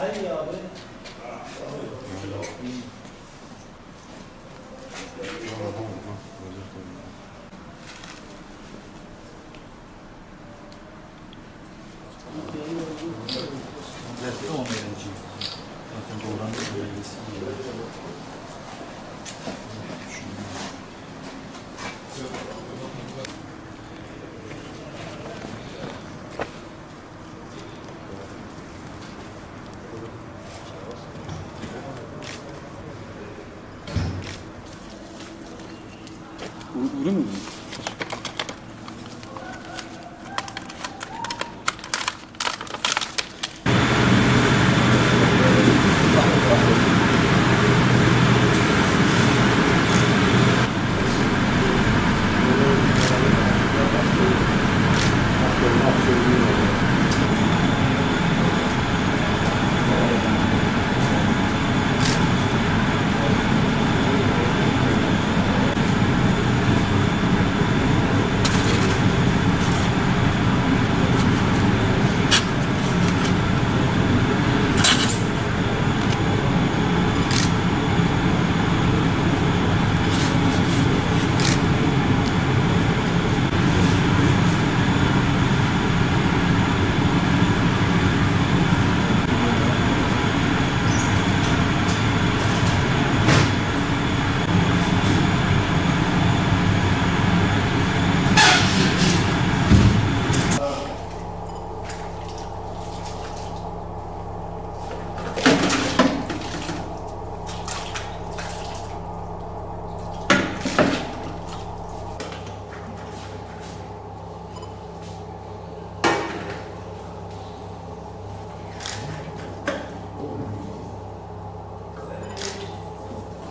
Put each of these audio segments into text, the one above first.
Öyle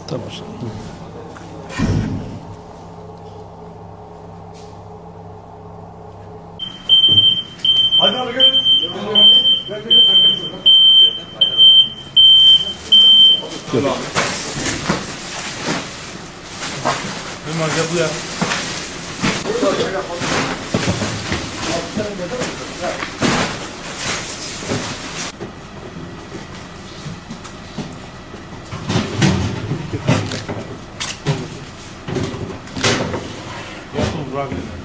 Tamam. Hadi abi gel. Gel gel gel. Ömer gel buraya. Yapın Burak правильно.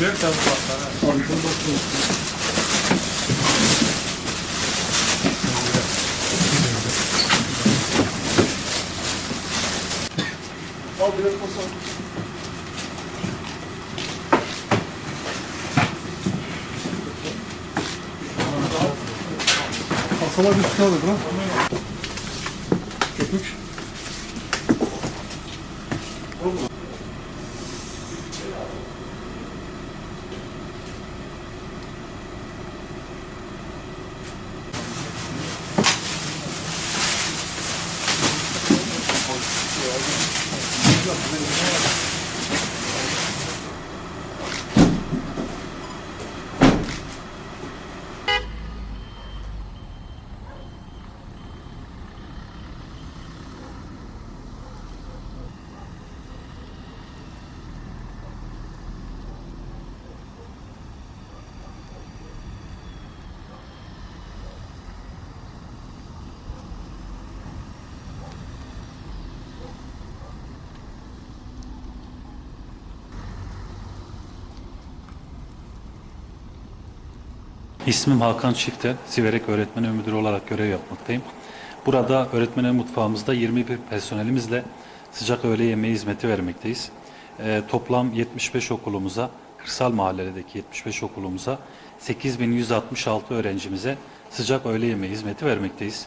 Gel gel sen bak. Al biraz basalım. Kasalar üstüne alır lan. Köpük. los İsmim Hakan Çifter, Siverek Öğretmen Öğü Müdürü olarak görev yapmaktayım. Burada öğretmen ev mutfağımızda 21 personelimizle sıcak öğle yemeği hizmeti vermekteyiz. Ee, toplam 75 okulumuza, kırsal mahallelerdeki 75 okulumuza 8166 öğrencimize sıcak öğle yemeği hizmeti vermekteyiz.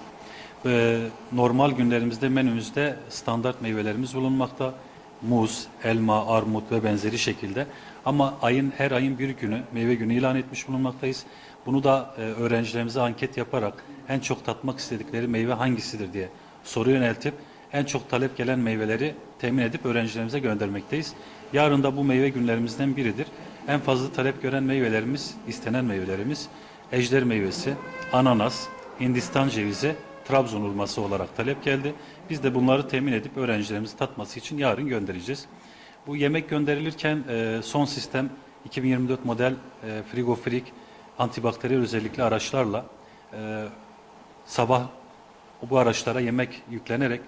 Ve normal günlerimizde menümüzde standart meyvelerimiz bulunmakta. Muz, elma, armut ve benzeri şekilde. Ama ayın her ayın bir günü meyve günü ilan etmiş bulunmaktayız. Bunu da e, öğrencilerimize anket yaparak en çok tatmak istedikleri meyve hangisidir diye soru yöneltip en çok talep gelen meyveleri temin edip öğrencilerimize göndermekteyiz. Yarın da bu meyve günlerimizden biridir. En fazla talep gören meyvelerimiz, istenen meyvelerimiz ejder meyvesi, ananas, Hindistan cevizi, Trabzon hurması olarak talep geldi. Biz de bunları temin edip öğrencilerimizi tatması için yarın göndereceğiz. Bu yemek gönderilirken e, son sistem 2024 model e, frigofrik antibakteriyel özellikli araçlarla e, sabah bu araçlara yemek yüklenerek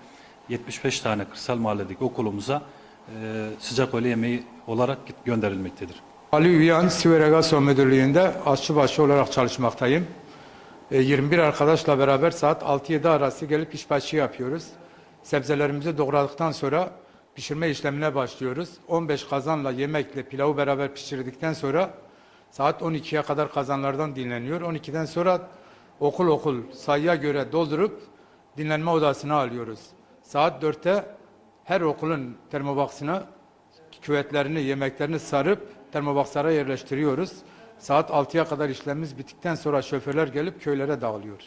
75 tane kırsal mahalledeki okulumuza e, sıcak öğle yemeği olarak gönderilmektedir. Ali Üyan, Siveregaso Müdürlüğü'nde aşçıbaşı olarak çalışmaktayım. E, 21 arkadaşla beraber saat 6-7 arası gelip işbaşı yapıyoruz. Sebzelerimizi doğradıktan sonra pişirme işlemine başlıyoruz. 15 kazanla yemekle pilavı beraber pişirdikten sonra saat 12'ye kadar kazanlardan dinleniyor. 12'den sonra okul okul sayıya göre doldurup dinlenme odasına alıyoruz. Saat 4'te her okulun termobaksına küvetlerini, yemeklerini sarıp termobakslara yerleştiriyoruz. Saat 6'ya kadar işlemimiz bittikten sonra şoförler gelip köylere dağılıyor.